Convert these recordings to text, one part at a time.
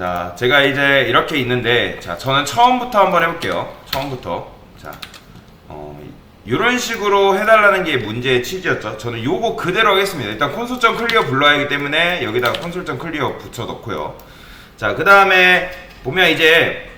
자, 제가 이제 이렇게 있는데, 자, 저는 처음부터 한번 해볼게요. 처음부터. 자, 어, 이런 식으로 해달라는 게 문제의 취지였죠. 저는 요거 그대로 하겠습니다. 일단 콘솔점 클리어 불러야 하기 때문에 여기다가 콘솔점 클리어 붙여 넣고요. 자, 그 다음에 보면 이제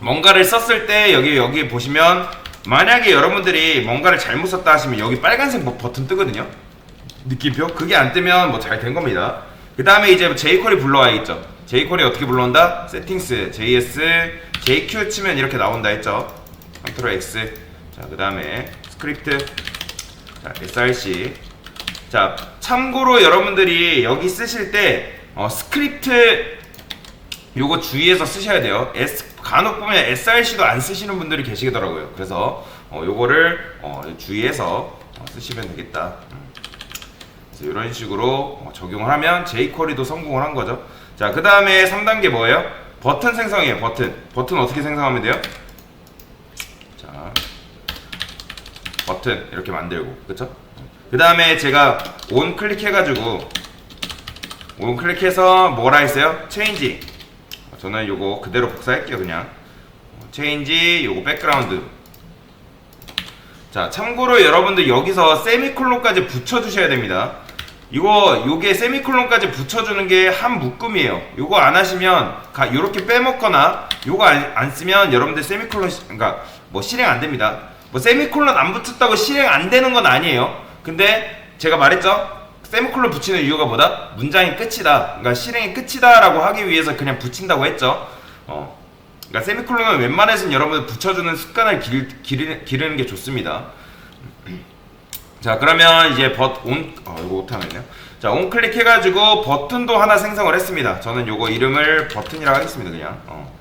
뭔가를 썼을 때 여기 여기 보시면 만약에 여러분들이 뭔가를 잘못 썼다 하시면 여기 빨간색 버- 버튼 뜨거든요. 느낌표 그게 안 뜨면 뭐 잘 된 겁니다. 그 다음에 이제 jQuery 불러와야겠죠. jQuery 어떻게 불러온다? 세팅스 js jq 치면 이렇게 나온다 했죠. 컨트롤 x 자 그 다음에 스크립트 자 src 자 참고로 여러분들이 여기 쓰실 때 어, 스크립트 요거 주의해서 쓰셔야 돼요. S, 간혹 보면 src도 안 쓰시는 분들이 계시더라고요. 그래서 어, 요거를 어, 주의해서 어, 쓰시면 되겠다. 음. 그래서 이런 식으로 어, 적용을 하면 jQuery도 성공을 한 거죠. 자, 그 다음에 3단계 뭐예요? 버튼 생성이에요. 버튼. 버튼 어떻게 생성하면 돼요? 자, 버튼 이렇게 만들고, 그쵸? 그 다음에 제가 온 클릭해가지고 온 클릭해서 뭐라 했어요? 체인지. 저는 요거 그대로 복사할게요, 그냥. 체인지, 요거 백그라운드. 자, 참고로 여러분들 여기서 세미콜론까지 붙여주셔야 됩니다. 이거 요게 세미콜론까지 붙여주는 게 한 묶음이에요. 요거 안 하시면 가, 요렇게 빼먹거나 요거 안, 안 쓰면 여러분들 세미콜론 시- 그러니까 뭐 실행 안 됩니다. 뭐 세미콜론 안 붙였다고 실행 안 되는 건 아니에요. 근데 제가 말했죠. 세미콜론 붙이는 이유가 뭐다? 문장이 끝이다. 그러니까 실행이 끝이다라고 하기 위해서 그냥 붙인다고 했죠. 어. 그러니까 세미콜론은 웬만해서는 여러분들 붙여주는 습관을 길, 기르, 기르는 게 좋습니다. 자 그러면 이제 버온 어, 이거 못하면요. 자 온 클릭 해가지고 버튼도 하나 생성을 했습니다. 저는 요거 이름을 버튼이라고 하겠습니다. 그냥. 어.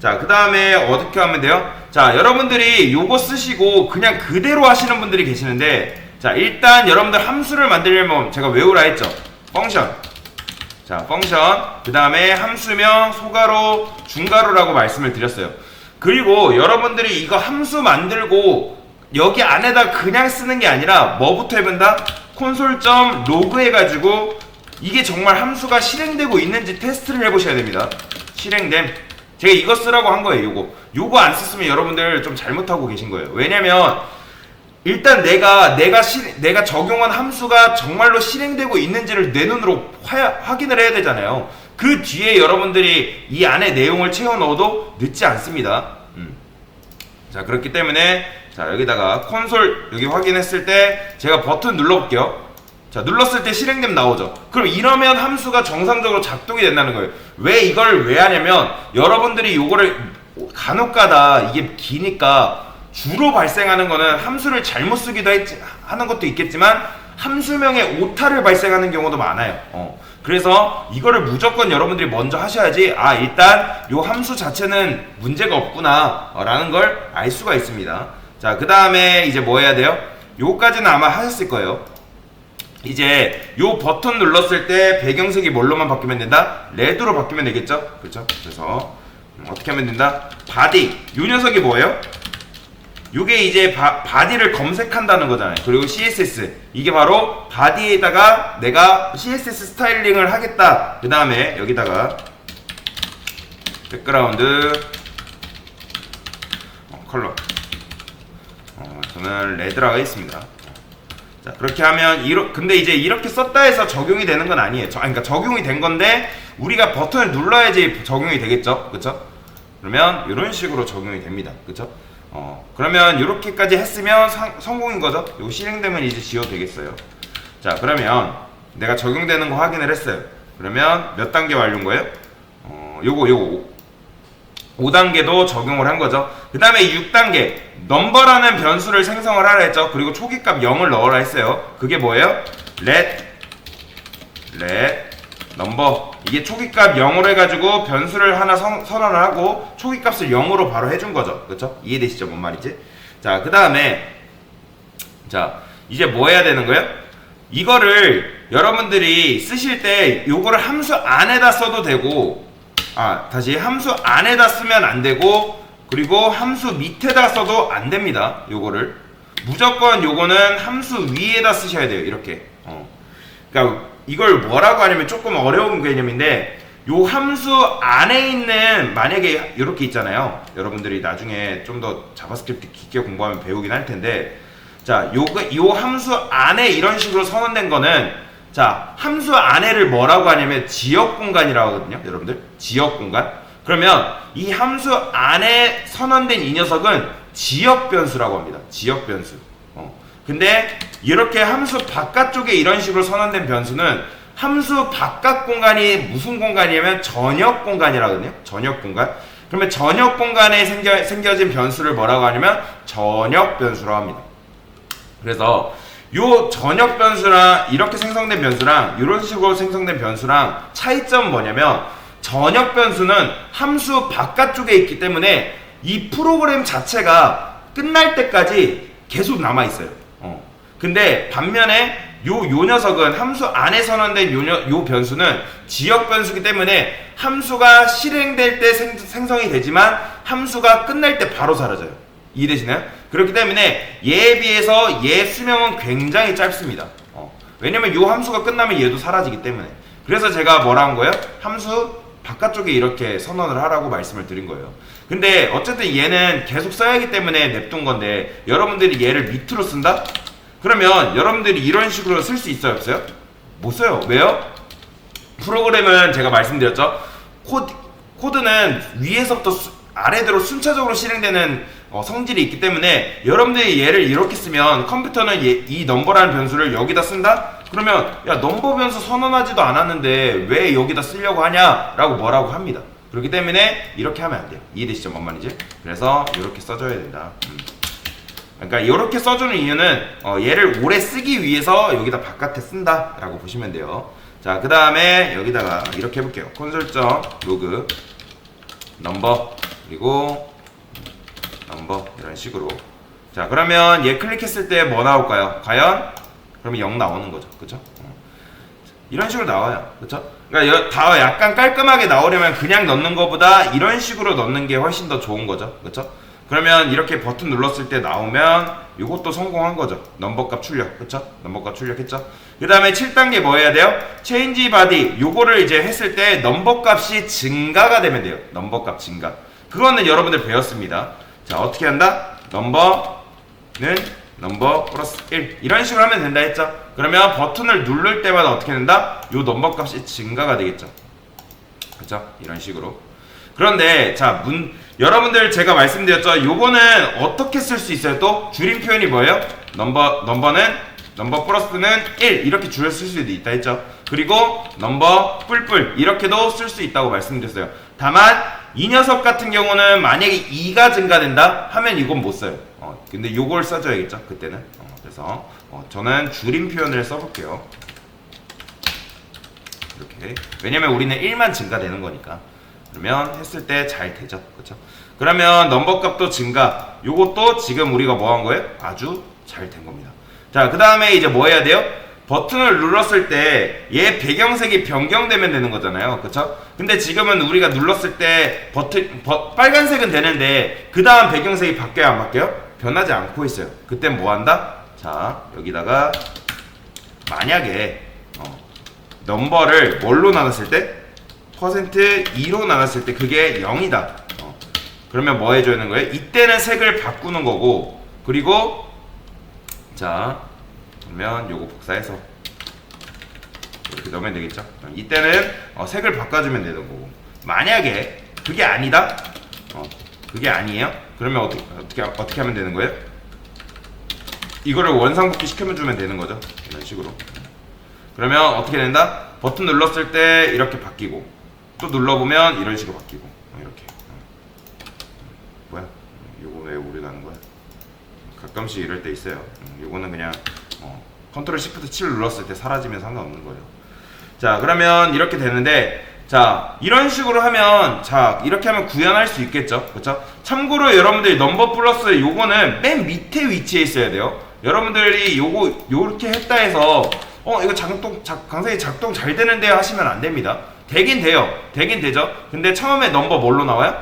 자 그 다음에 어떻게 하면 돼요? 자 여러분들이 요거 쓰시고 그냥 그대로 하시는 분들이 계시는데 자 일단 여러분들 함수를 만들려면 제가 외우라 했죠. 펑션. 자 펑션 그 다음에 함수명 소가로 중가로라고 말씀을 드렸어요. 그리고 여러분들이 이거 함수 만들고 여기 안에다 그냥 쓰는 게 아니라 뭐부터 해본다? 콘솔.점 로그 해가지고 이게 정말 함수가 실행되고 있는지 테스트를 해보셔야 됩니다. 실행됨. 제가 이거 쓰라고 한 거예요. 요거. 요거 안 썼으면 여러분들 좀 잘못하고 계신 거예요. 왜냐면 일단 내가 내가 실 내가 적용한 함수가 정말로 실행되고 있는지를 내 눈으로 화, 확인을 해야 되잖아요. 그 뒤에 여러분들이 이 안에 내용을 채워 넣어도 늦지 않습니다. 음. 자 그렇기 때문에 자 여기다가 콘솔 여기 확인했을 때 제가 버튼 눌러볼게요. 자 눌렀을 때 실행됨 나오죠. 그럼 이러면 함수가 정상적으로 작동이 된다는 거예요. 왜 이걸 왜 하냐면 여러분들이 요거를 간혹가다 이게 기니까 주로 발생하는 거는 함수를 잘못 쓰기도 했지, 하는 것도 있겠지만 함수명의 오타를 발생하는 경우도 많아요. 어. 그래서 이거를 무조건 여러분들이 먼저 하셔야지 아 일단 요 함수 자체는 문제가 없구나 어, 라는 걸 알 수가 있습니다. 자 그 다음에 이제 뭐 해야 돼요? 요까지는 아마 하셨을 거예요. 이제 요 버튼 눌렀을 때 배경색이 뭘로만 바뀌면 된다? 레드로 바뀌면 되겠죠? 그렇죠? 그래서 음, 어떻게 하면 된다? 바디 요 녀석이 뭐예요? 요게 이제 바, 바디를 검색한다는 거잖아요. 그리고 CSS 이게 바로 바디에다가 내가 CSS 스타일링을 하겠다. 그 다음에 여기다가 백그라운드 어, 컬러 어, 저는 레드라고 했습니다. 자 그렇게 하면 이러, 근데 이제 이렇게 썼다 해서 적용이 되는 건 아니에요. 저, 그러니까 적용이 된 건데 우리가 버튼을 눌러야지 적용이 되겠죠, 그렇죠? 그러면 이런 식으로 적용이 됩니다, 그렇죠? 어 그러면 이렇게까지 했으면 상- 성공인 거죠. 요 실행되면 이제 지워도 되겠어요. 자 그러면 내가 적용되는 거 확인을 했어요. 그러면 몇 단계 완료인 거예요? 어 요거 요거 5단계도 적용을 한 거죠. 그 다음에 6단계 넘버라는 변수를 생성을 하라 했죠. 그리고 초기값 0을 넣어라 했어요. 그게 뭐예요? let let 넘버 이게 초기값 0으로 해가지고 변수를 하나 선, 선언을 하고 초기값을 0으로 바로 해준 거죠. 그렇죠? 이해되시죠? 뭔 말인지? 자, 그 다음에 자 이제 뭐 해야 되는 거예요? 이거를 여러분들이 쓰실 때 요거를 함수 안에다 써도 되고 아 다시 함수 안에다 쓰면 안 되고 그리고 함수 밑에다 써도 안 됩니다 요거를 무조건 요거는 함수 위에다 쓰셔야 돼요 이렇게 어. 그러니까 이걸 뭐라고 하냐면 조금 어려운 개념인데 요 함수 안에 있는 만약에 이렇게 있잖아요. 여러분들이 나중에 좀 더 자바스크립트 깊게 공부하면 배우긴 할 텐데 자, 요거 요 함수 안에 이런 식으로 선언된 거는 자, 함수 안에를 뭐라고 하냐면 지역 공간이라고 하거든요. 여러분들. 지역 공간. 그러면 이 함수 안에 선언된 이 녀석은 지역 변수라고 합니다. 지역 변수. 어. 근데 이렇게 함수 바깥쪽에 이런 식으로 선언된 변수는 함수 바깥 공간이 무슨 공간이냐면 전역 공간이라거든요. 전역 공간. 그러면 전역 공간에 생겨, 생겨진 변수를 뭐라고 하냐면 전역 변수라고 합니다. 그래서 요 전역 변수랑 이렇게 생성된 변수랑 이런 식으로 생성된 변수랑 차이점은 뭐냐면 전역 변수는 함수 바깥쪽에 있기 때문에 이 프로그램 자체가 끝날 때까지 계속 남아 있어요. 어. 근데 반면에 요, 요 녀석은 함수 안에 선언된 요, 녀- 요 변수는 지역 변수기 때문에 함수가 실행될 때 생, 생성이 되지만 함수가 끝날 때 바로 사라져요. 이해되시나요? 그렇기 때문에 얘에 비해서 얘 수명은 굉장히 짧습니다. 어. 왜냐면 요 함수가 끝나면 얘도 사라지기 때문에. 그래서 제가 뭐라 한 거예요? 함수 바깥쪽에 이렇게 선언을 하라고 말씀을 드린 거예요. 근데 어쨌든 얘는 계속 써야 하기 때문에 냅둔 건데 여러분들이 얘를 밑으로 쓴다? 그러면 여러분들이 이런 식으로 쓸 수 있어요, 없어요? 못 써요. 왜요? 프로그램은 제가 말씀드렸죠. 코드, 코드는 위에서부터 수- 아래대로 순차적으로 실행되는 어, 성질이 있기 때문에 여러분들이 얘를 이렇게 쓰면 컴퓨터는 얘- 이 넘버라는 변수를 여기다 쓴다? 그러면 야 넘버 변수 선언하지도 않았는데 왜 여기다 쓰려고 하냐라고 뭐라고 합니다. 그렇기 때문에 이렇게 하면 안 돼요. 이해되시죠, 뭔 말인지? 그래서 이렇게 써줘야 된다. 음. 그러니까 이렇게 써주는 이유는 어, 얘를 오래 쓰기 위해서 여기다 바깥에 쓴다라고 보시면 돼요. 자, 그 다음에 여기다가 이렇게 해볼게요. 콘솔점 로그 넘버 그리고 넘버 이런 식으로. 자, 그러면 얘 클릭했을 때 뭐 나올까요? 과연? 그러면 0 나오는 거죠, 그렇죠? 이런 식으로 나와요, 그렇죠? 그러니까 여- 다 약간 깔끔하게 나오려면 그냥 넣는 것보다 이런 식으로 넣는 게 훨씬 더 좋은 거죠, 그렇죠? 그러면 이렇게 버튼 눌렀을 때 나오면 이것도 성공한 거죠. 넘버값 출력. 그쵸? 넘버값 출력했죠? 그 다음에 7단계 뭐 해야 돼요? 체인지 바디. 요거를 이제 했을 때 넘버값이 증가가 되면 돼요. 넘버값 증가. 그거는 여러분들 배웠습니다. 자, 어떻게 한다? 넘버는 넘버 플러스 1. 이런 식으로 하면 된다 했죠? 그러면 버튼을 누를 때마다 어떻게 된다? 요 넘버 값이 증가가 되겠죠. 그죠? 이런 식으로. 그런데 자, 문 여러분들 제가 말씀드렸죠. 요거는 어떻게 쓸 수 있어요? 또 줄임 표현이 뭐예요? 넘버 넘버는 넘버 플러스는 1 이렇게 줄여 쓸 수도 있다 했죠. 그리고 넘버 뿔뿔 이렇게도 쓸 수 있다고 말씀드렸어요. 다만 이 녀석 같은 경우는 만약에 2가 증가된다 하면 이건 못 써요. 어, 근데 요걸 써줘야겠죠. 그때는. 어, 그래서 어, 저는 줄임 표현을 써볼게요. 이렇게 왜냐면 우리는 1만 증가되는 거니까 그러면 했을 때 잘 되죠. 그렇죠? 그러면 넘버 값도 증가. 요것도 지금 우리가 뭐 한 거예요? 아주 잘 된 겁니다. 자 그 다음에 이제 뭐 해야 돼요? 버튼을 눌렀을 때 얘 배경색이 변경되면 되는 거잖아요. 그쵸 근데 지금은 우리가 눌렀을 때 버튼 버- 빨간색은 되는데 그 다음 배경색이 바뀌어요? 안 바뀌어요? 변하지 않고 있어요. 그땐 뭐 한다? 자 여기다가 만약에 어, 넘버를 뭘로 나눴을 때? 퍼센트 2로 나눴을 때 그게 0이다. 어. 그러면 뭐 해줘야 하는 거예요? 이때는 색을 바꾸는 거고 그리고 자 그러면 요거 복사해서 이렇게 넣으면 되겠죠? 어, 이때는 어, 색을 바꿔주면 되는 거고 만약에 그게 아니다? 어, 그게 아니에요? 그러면 어떻게, 어떻게, 어떻게 하면 되는 거예요? 이거를 원상복귀 시켜주면 되는 거죠 이런 식으로 그러면 어떻게 된다? 버튼 눌렀을 때 이렇게 바뀌고 또 눌러보면 이런 식으로 바뀌고. 어, 이렇게. 어. 뭐야? 요거 왜 오류 나는 거야? 가끔씩 이럴 때 있어요. 음, 요거는 그냥 어, 컨트롤 시프트 7 눌렀을 때 사라지면 상관없는 거예요 자 그러면 이렇게 되는데 자 이런 식으로 하면 자 이렇게 하면 구현할 수 있겠죠? 그렇죠 참고로 여러분들이 넘버 플러스 요거는 맨 밑에 위치에 있어야 돼요. 여러분들이 요거 요렇게 했다 해서 어 이거 작동 작, 강사님 작동 잘 되는데요 하시면 안 됩니다 되긴 돼요 되긴 되죠 근데 처음에 넘버 뭘로 나와요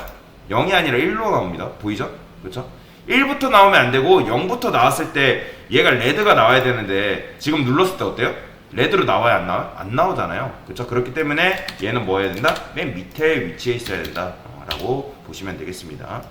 0이 아니라 1로 나옵니다 보이죠 그렇죠 1부터 나오면 안 되고 0부터 나왔을 때 얘가 레드가 나와야 되는데 지금 눌렀을 때 어때요 레드로 나와야 안 나와? 안 나오잖아요. 그렇죠? 그렇기 때문에 얘는 뭐 해야 된다? 맨 밑에 위치해 있어야 된다. 어, 라고 보시면 되겠습니다.